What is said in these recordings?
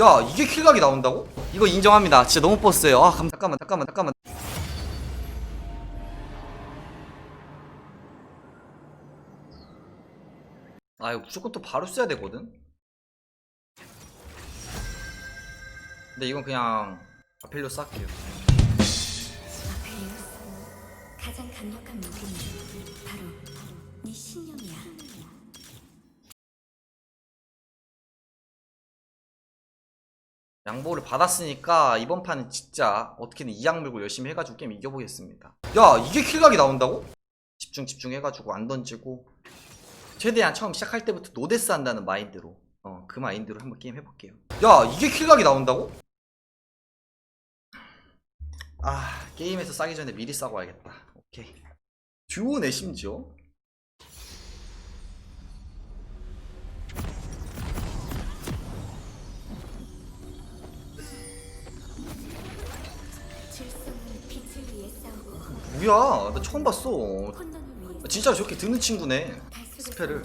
야 이게 킬각이 나온다고? 이거 인정합니다. 진짜 너무 버스예요. 아 감... 잠깐만 잠깐만 잠깐만. 아 이거 무조건 또 바로 써야 되거든? 근데 이건 그냥 쌀게요. 아펠리우스 가장 강력한 무기는 바로 네 신념이야. 양보를 받았으니까 이번 판은 진짜 어떻게든 이악 물고 열심히 해가지고 게임 이겨보겠습니다. 야 이게 킬각이 나온다고? 집중 집중 해가지고 안 던지고 최대한 처음 시작할 때부터 노데스 한다는 마인드로 어 그 마인드로 한번 게임 해볼게요. 야 이게 킬각이 나온다고? 아 게임에서 싸기 전에 미리 싸고 와야겠다. 오케이. 듀오네 심지어 뭐야? 나 처음 봤어. 아, 진짜 저렇게 드는 친구네. 스펠을.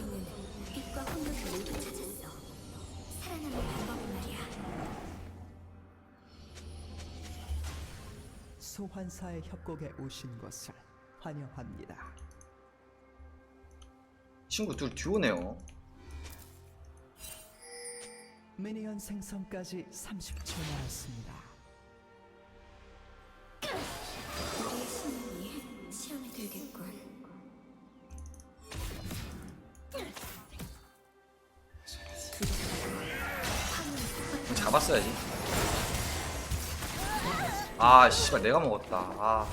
소환사의 협곡에 오신 것을 환영합니다. 친구 둘 듀오네요. 미니언 생성까지 30초 남았습니다. 잡았어야지. 아, 씨발, 내가 먹었다. 아.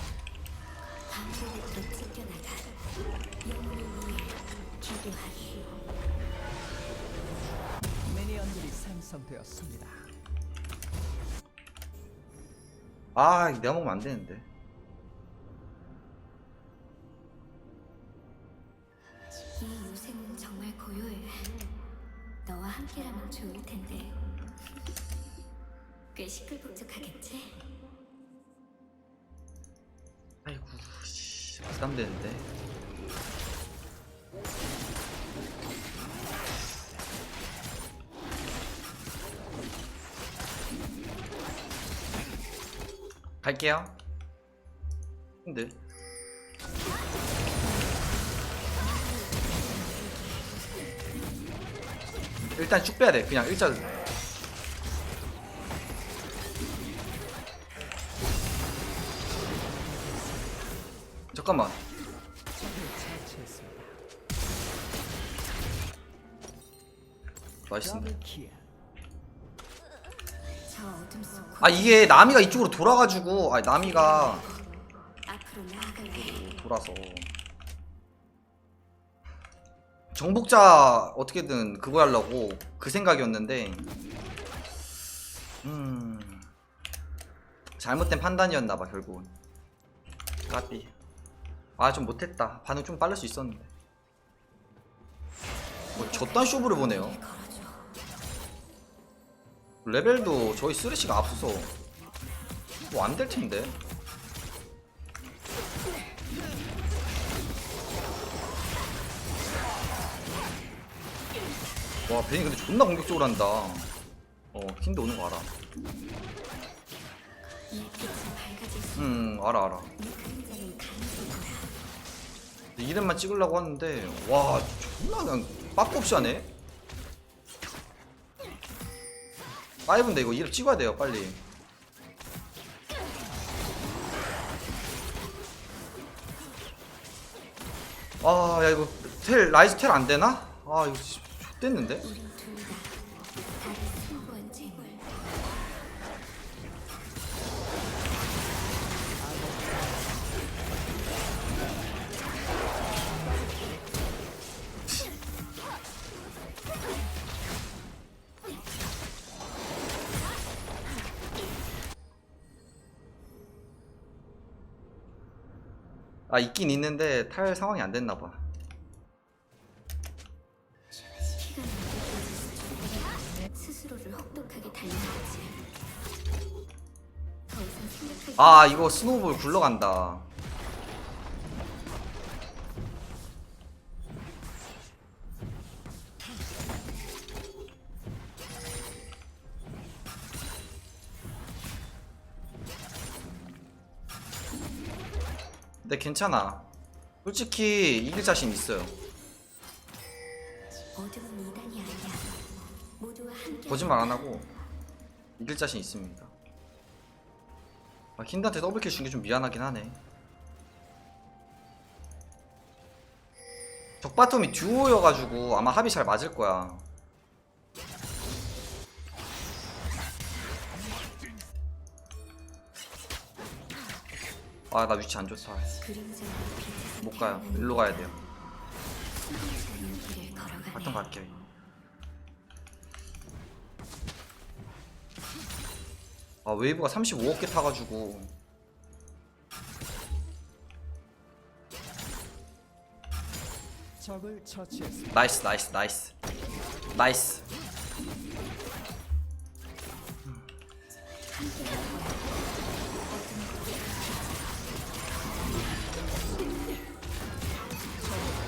미니언들이 생성되었습니다. 아, 이거 내가 먹으면 안 되는데. 갈게요. 근데 일단 쭉 빼야 돼. 그냥 일자. 잠깐만. 처치했습니다. 아 이게 나미가 이쪽으로 돌아가지고 아 나미가. 돌아서 정복자 어떻게든 그거 하려고 그 생각이었는데 음 잘못된 판단이었나봐 결국은 까비 아 좀 못했다 반응 좀 빠를 수 있었는데 뭐 저딴 쇼부를 보네요. 레벨도 저희 쓰레쉬가 앞서서 뭐 안 될 텐데. 와 베니 근데 존나 공격적으로 한다. 어 킨드 오는 거 알아. 음 알아 알아. 이름만 찍으려고 하는데 와 존나 그냥 빠꾸 없이 하네. 파이브인데 이거 이름 찍어야 돼요 빨리. 아, 야, 이거 텔, 라이즈 텔 안 되나? 아, 이거 씨, X됐는데? 아, 있긴 있는데 탈 상황이 안 됐나봐. 피가 느껴질 스스로를 혹독하게 단련했지. 더 이상 생각할 아, 이거 스노우볼 굴러간다. 괜찮아. 솔직히 이길 자신 있어요. 거짓말 안 하고 이길 자신 있습니다. 아 킨드한테 더블킬 준 게 좀 미안하긴 하네. 적바텀이 듀오여가지고 아마 합이 잘 맞을 거야 아 나 위치 안 좋다 못 가요. 일로 가야 돼요. 바텀 갈게요 아 웨이브가 35억 개 타가지고. 나이스 나이스 나이스. 나이스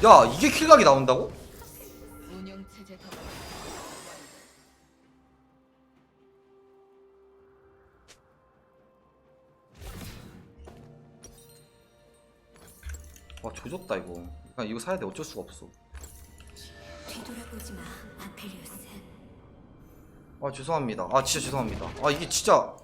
야 이게 킬각이 나온다고? 체제 와 조졌다 이거. 그냥 이거 사야 돼. 어쩔 수가 없어. 뒤돌아보지 마, 아펠리우스. 아 죄송합니다. 아 진짜 죄송합니다. 아 이게 진짜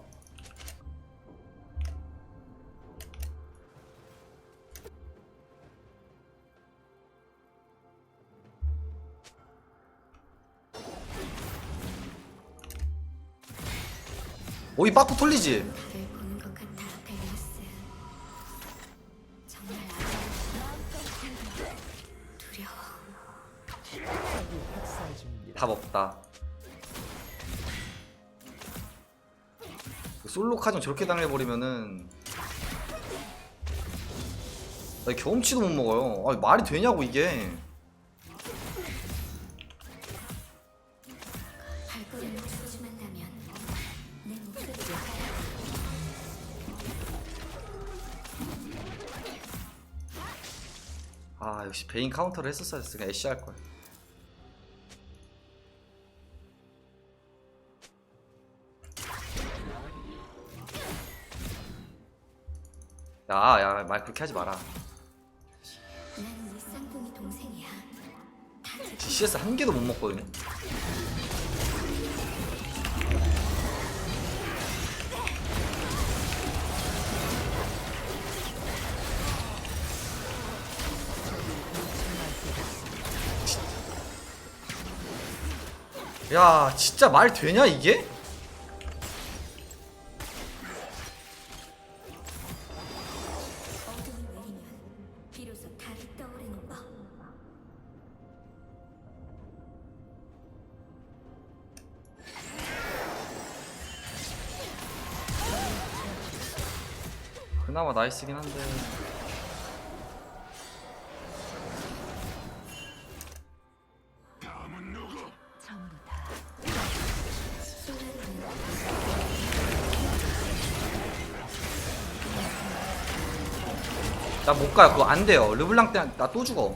이 학살 중입니다. 답 없다. 솔로 카정 저렇게 당해버리면은 나 경험치도 못 먹어요. 아 말이 되냐고 이게. 베인 카운터를 했었어야 했어. 그냥 애쉬 할 걸. 야야 말 그렇게 하지 마라. 난네 쌍둥이 동생이야. CS 한 개도 못 먹거든요. 야, 진짜 말 되냐 이게? 그나마 나이스긴 한데. 못 가요. 그거 안 돼요. 르블랑 때 나 또 죽어.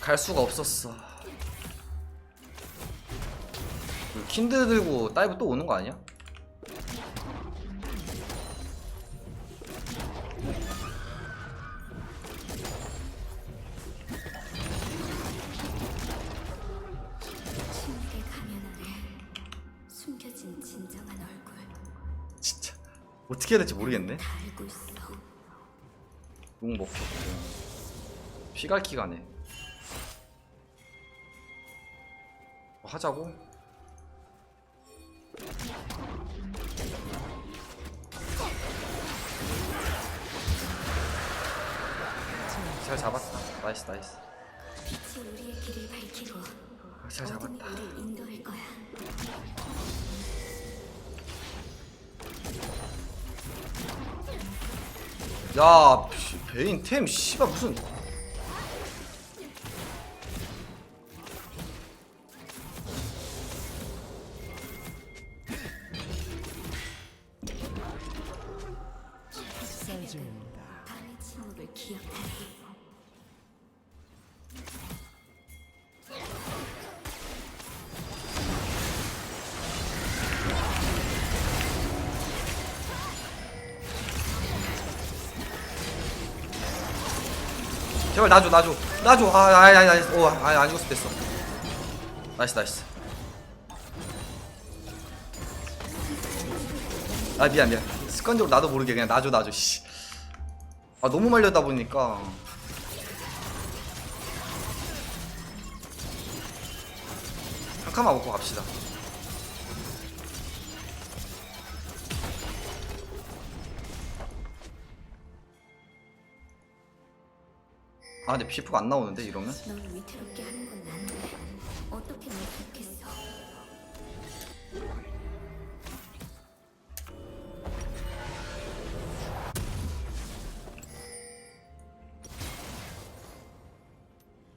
갈 수가 없었어. 그 킨드 들고 다이브 또 오는 거 아니야? 진짜 어떻게 해야 될지 모르겠네. 용 먹혔고 피갈키 가 네뭐 하자고? 잘 잡았다. 나이스 나이스. 밝히고 잘 잡았다. 야, 씨, 베인 템 씨발 무슨 제발 놔줘 놔줘. 놔줘. 아아아 아, 오, 아, 안 죽었어 됐어. 나이스 나이스. 아 미안 미안. 습관적으로 나도 모르게 그냥 놔줘 놔줘 씨아 너무 말려다 보니까. 한 칸만 먹고 갑시다 아 근데 피프가 안 나오는데 이러면? 널 위태롭게 하는 건 난데 어떻게 널 좋겠어?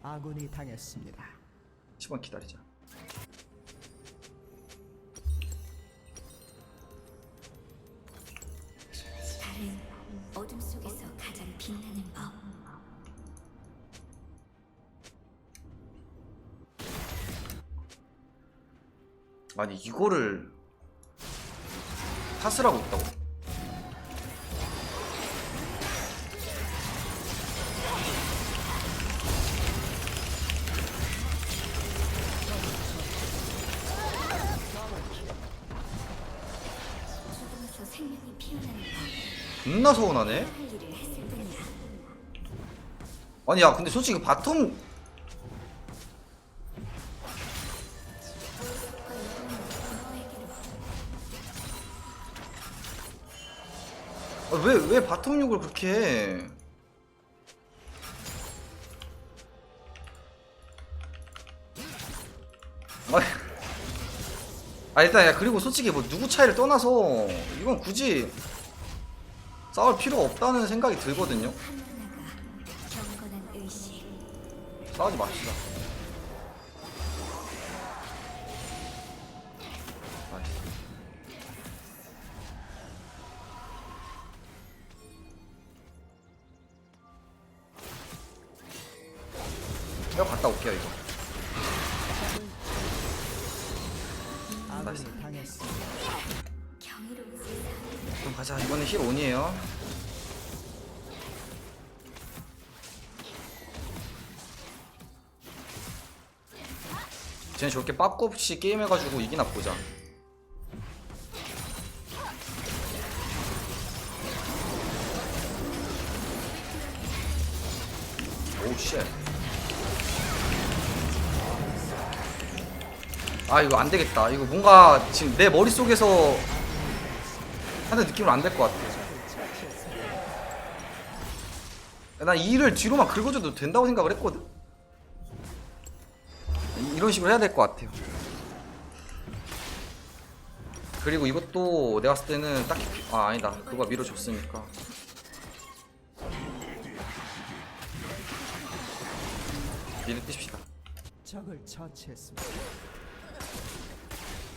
아군이 당했습니다. 10원 기다리자 아니 이거를 탓을 하고 있다고? 존나 서운하네. 아니 야 근데 솔직히 바텀 왜, 왜 바텀 욕을 그렇게 해? 아니, 아 일단 야 그리고 솔직히 뭐 누구 차이를 떠나서 이건 굳이 싸울 필요가 없다는 생각이 들거든요. 싸우지 맙시다 이거 갔다 올게요 이거. 나이스. 그럼 가자. 이번엔 힐 온이에요. 쟤는 저렇게 빠꾸 없이 게임해가지고 이기나 보자 아 이거 안 되겠다. 이거 뭔가 지금 내 머릿속에서 하는 느낌은 안 될 것 같아. 난 이를 뒤로만 긁어줘도 된다고 생각을 했거든. 이- 이런 식으로 해야 될 것 같아요. 그리고 이것도 내가 봤을 때는 딱히 피- 아 아니다. 그거 밀어줬으니까. 미리 뛰십시다. 적을 처치했습니다.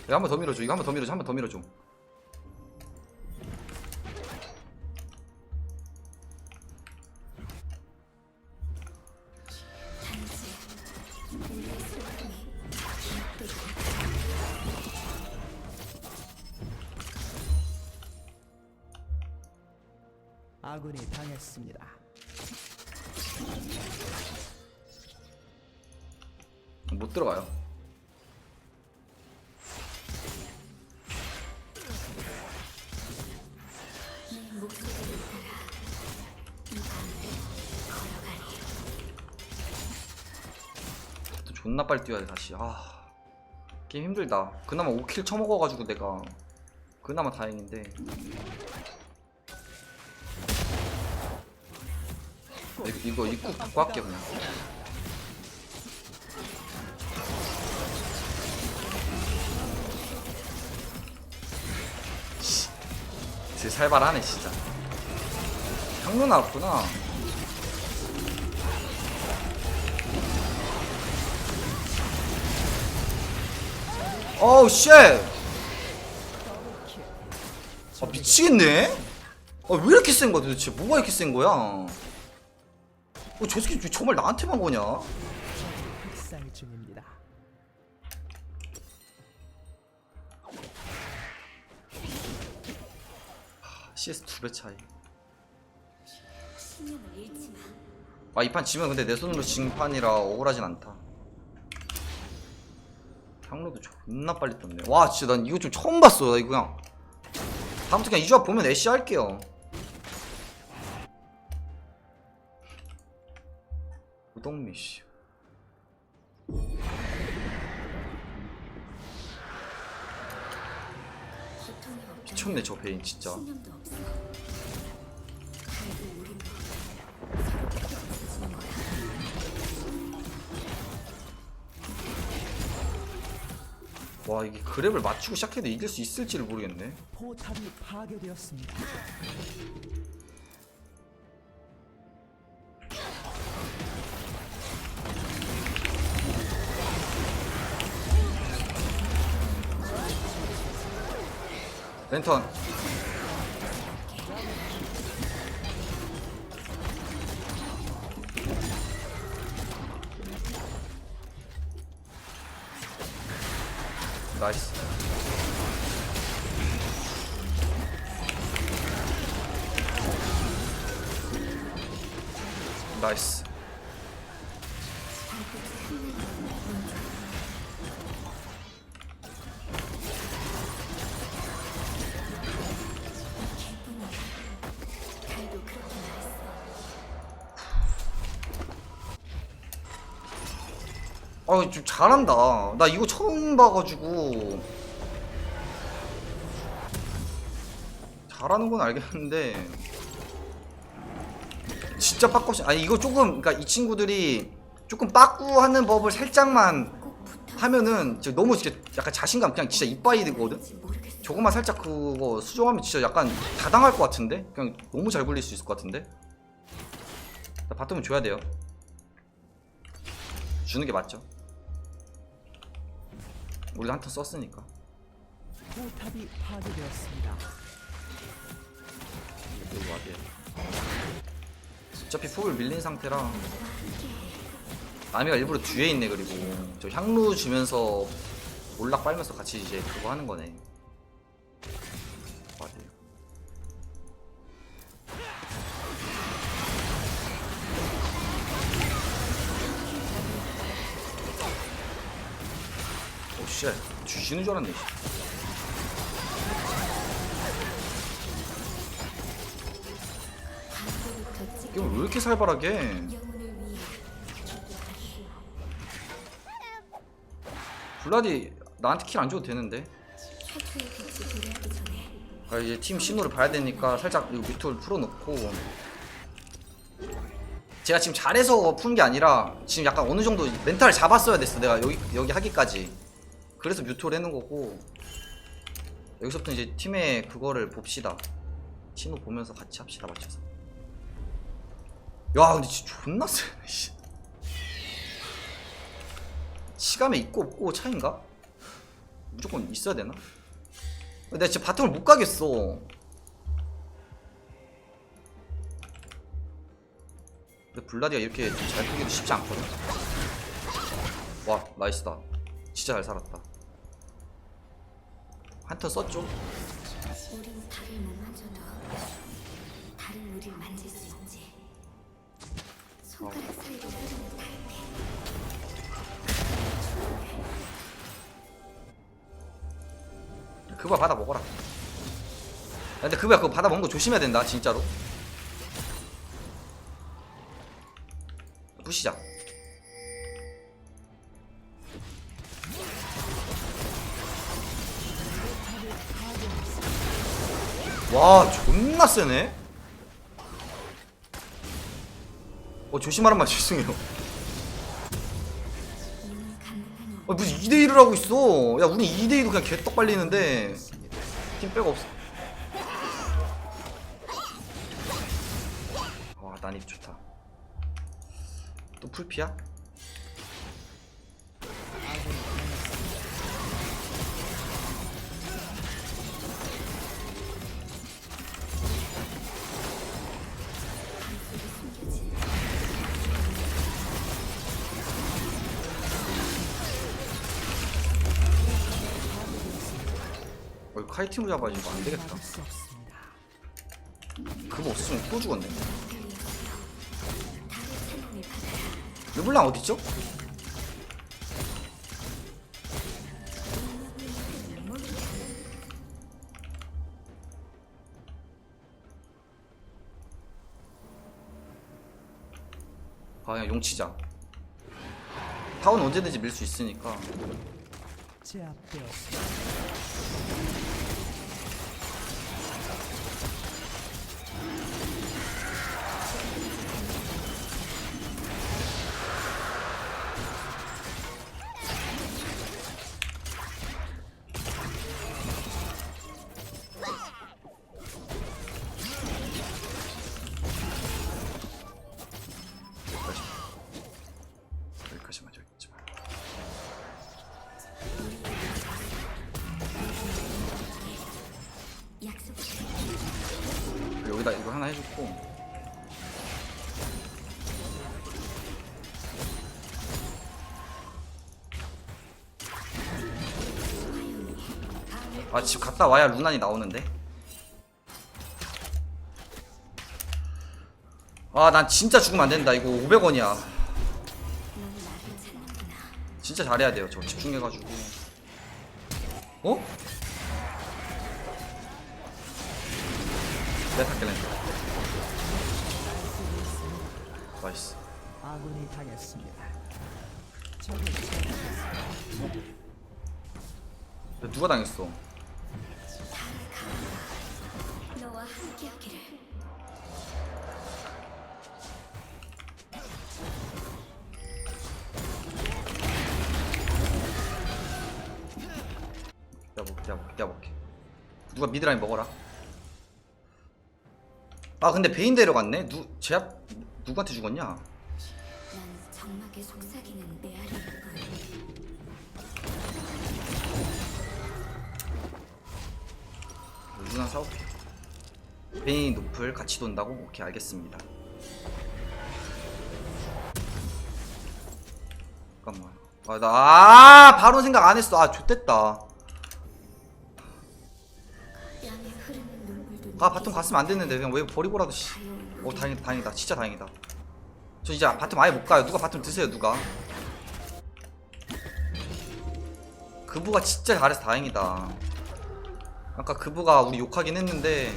이거 한 번 더 밀어줘. 이거 한 번 더 밀어줘. 한 번 더 밀어줘. 아군이 당했습니다. 못 들어가요. 존나 빨리 뛰어야 돼 다시. 아 게임 힘들다. 그나마 5킬 쳐먹어가지고 내가 그나마 다행인데. 이거, 입구 바꿔 할게 그냥. 씨, 진짜 살벌하네 진짜. 향로 나왔구나. 어우 쉣! 아 미치겠네? 아왜 이렇게 센 거야 도대체 뭐가 이렇게 센 거야? 어, 저 새끼 정말 나한테만 거냐? 학살 중입니다. CS 두 배 차이 신념을 잃지 마. 아 이 판 지면 근데 내 손으로 진 판이라 억울하진 않다 향로도 존나 빨리 떴네. 와 진짜 난 이거 좀 처음 봤어. 나 이거 그냥. 다음부터 그냥 이 조합 보면 애쉬 할게요. 우동미 씨 미쳤네 저 베인 진짜 와 이게 그랩을 맞추고 시작해도 이길 수 있을지를 모르겠네 포탑이 파괴되었습니다. 랜턴 아, 좀 잘한다. 나 이거 처음 봐가지고 잘하는 건 알겠는데 진짜 빠꾸시 아니 이거 조금 그러니까 이 친구들이 조금 빠꾸하는 법을 살짝만. 하면은 진짜 너무 진짜 약간 자신감 그냥 진짜 이빠이 되거든. 저것만 살짝 그거 수정하면 진짜 약간 다 당할 것 같은데 그냥 너무 잘 굴릴 수 있을 것 같은데 나 바텀은 줘야 돼요. 주는 게 맞죠. 우리도 한턴 썼으니까. 포탑이 파괴되었습니다. 돼. 어차피 폭을 밀린 상태라 아미가 일부러 뒤에 있네 그리고 저 향루 주면서 몰락 빨면서 같이 이제 그거 하는 거네 오쉣 주시는 줄 알았네 씨. 이거 왜 이렇게 살벌하게? 블라디 나한테 킬 안 줘도 되는데. 아, 이제 팀 신호를 봐야 되니까 살짝 이거 뮤트를 풀어놓고. 제가 지금 잘해서 푼 게 아니라 지금 약간 어느 정도 멘탈을 잡았어야 됐어 내가 여기 여기 하기까지 그래서 뮤트를 해놓은 거고 여기서부터 이제 팀의 그거를 봅시다 신호 보면서 같이 합시다 맞춰서 야 근데 진짜 존나 세네 씨. 치감에 있고 없고 차인가? 무조건 있어야 되나? 내가 진짜 바텀을 못 가겠어. 근데 블라디가 이렇게 잘 크기도 쉽지 않거든. 와, 나이스다. 진짜 잘 살았다. 한턴 썼죠? 우린 달을 못 만져도 달은 우리를 만질 수 있지. 손가락 사이로 흐르는 달빛. 그거 받아 먹어라. 야, 근데 그거야 그거 받아 먹는 거 조심해야 된다 진짜로. 부시자. 와 존나 세네. 어 조심하란 말 죄송해요. 아, 무슨 2대1을 하고 있어. 야, 우리 2대2도 그냥 개떡 빨리는데. 팀 빼고 없어. 와, 난입 좋다. 또 풀피야? 카이팅으로 잡아야지. 안 되겠다. 그거 없으면 또 죽었네. 르블랑 어딨죠? 아 그냥 용치자 타운 언제든지 밀 수 있으니까 제압되었습니다. 여기다 이거 하나 해줬고. 아 집 갔다 와야 루난이 나오는데? 아 난 진짜 죽으면 안 된다. 이거 500원이야. 넌 나를 찾는구나. 진짜 잘해야 돼요. 저 집중해가지고. 어? 내가 렌 나이스 아군이 당했습니다. 야, 누가 당했어? 너와 함께하기를. 먹게 내가 먹게. 누가 미드라인 먹어라 아 근데 베인 데려갔네? 누 제압 누구한테 죽었냐? 난 정막에 속삭이는 메아리일 뿐. 누나 사올게 베인 노플 같이 돈다고? 오케이 알겠습니다. 잠깐만. 아나 아, 바로 생각 안 했어. 아 좋댔다 아 바텀 갔으면 안 됐는데 그냥 왜 버리고라도 씨. 오 다행이다 다행이다. 진짜 다행이다. 저 이제 바텀 아예 못 가요. 누가 바텀 드세요 누가? 그부가 진짜 잘해서 다행이다. 아까 그부가 우리 욕하긴 했는데.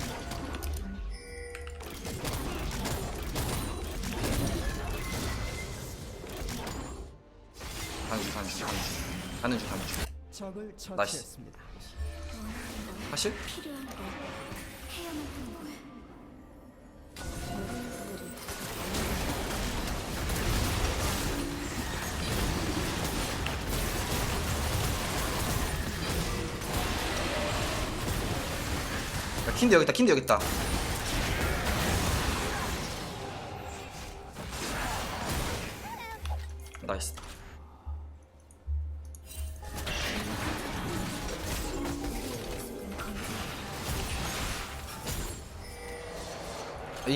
가는 중 가는 중 가는 중 가는 중 가는 중 적을 처치했습니다. 사실? 킨드 여기 있다 킨드 여기 있다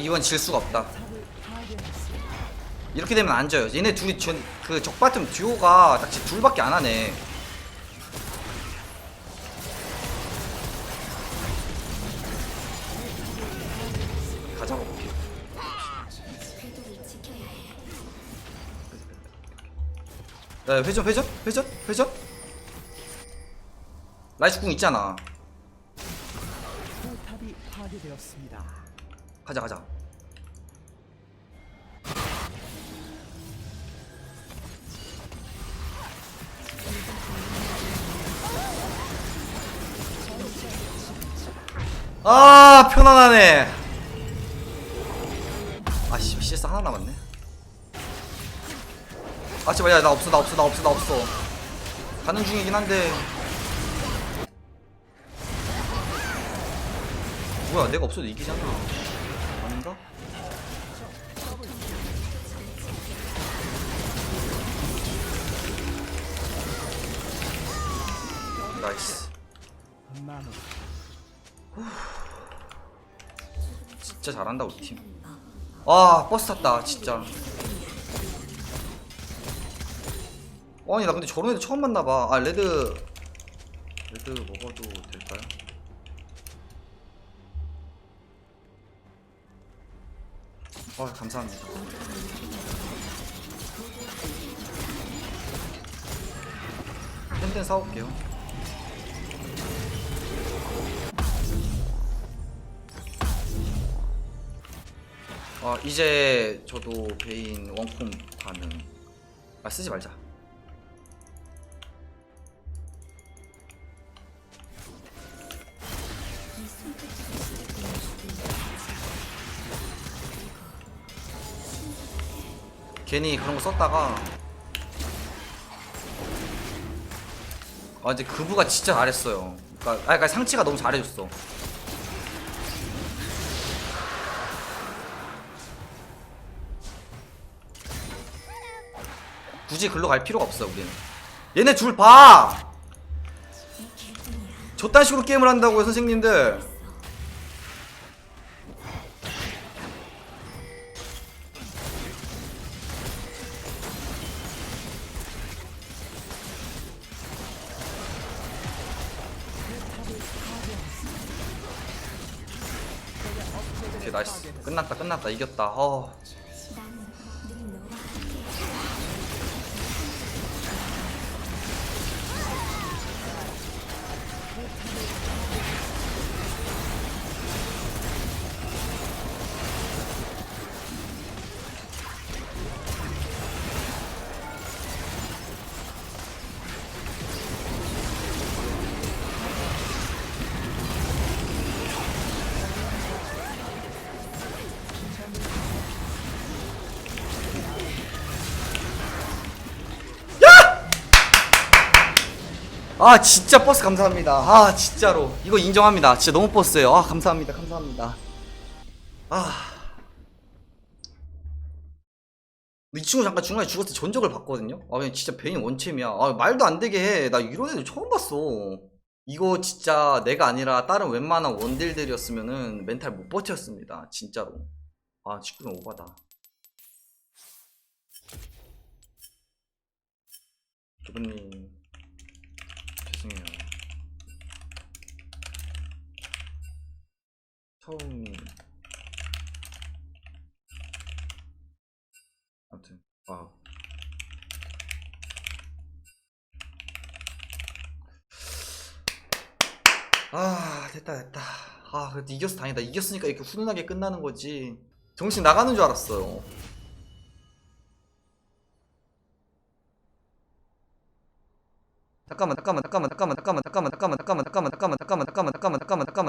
이번 질 수가 없다. 이렇게 되면 안 져요 얘네 둘이 전, 그 적바텀 듀오가 딱 지금 둘밖에 안 하네 해. 야 회전 회전 회전 회전 라이스 궁 있잖아. 가자 가자 아 편안하네. 아씨 CS 하나 남았네. 아 제발 야나 없어 나 없어 나 없어 나 없어. 가는 중이긴 한데. 뭐야 내가 없어도 이기잖아. 아닌가? 나이스. 마무리. 진짜 잘한다 우리 팀. 아 버스 탔다 진짜. 아니 나 근데 저런 애들 처음 만나봐. 아 레드 레드 먹어도 될까요? 아 감사합니다. 땐땐 싸울게요 아 이제 저도 베인 원콤 가능 아 쓰지 말자. 괜히 그런 거 썼다가. 아 이제 그부가 진짜 잘했어요. 그러니까, 아, 그러니까 상치가 너무 잘해줬어 굳이 글로 갈 필요가 없어 우리는. 얘네 이 개뿐이야. 저딴 식으로 게임을 한다고요 선생님들. 끝났다 끝났다. 이겼다. 어 아 진짜 버스 감사합니다. 아 진짜로. 이거 인정합니다. 진짜 너무 버스예요. 아 감사합니다. 감사합니다. 아. 이 친구 잠깐 중간에 죽었을 때 전적을 봤거든요? 아 그냥 진짜 베인 원챔이야. 아 말도 안 되게 해나 이런 애들 처음 봤어. 이거 진짜 내가 아니라 다른 웬만한 원딜들이었으면은 멘탈 못 버텼습니다. 진짜로. 아 직구는 오바다. 기분님 죄송해요. 처음 아무튼 와아 됐다 됐다 아 그래도 이겼어 다행이다 이겼으니까 이렇게 훈훈하게 끝나는 거지 정신 나가는 줄 알았어요 잠깐만 잠깐만 잠깐만 잠깐만 잠깐만 잠깐만 잠깐만 잠깐만 잠깐만 잠깐만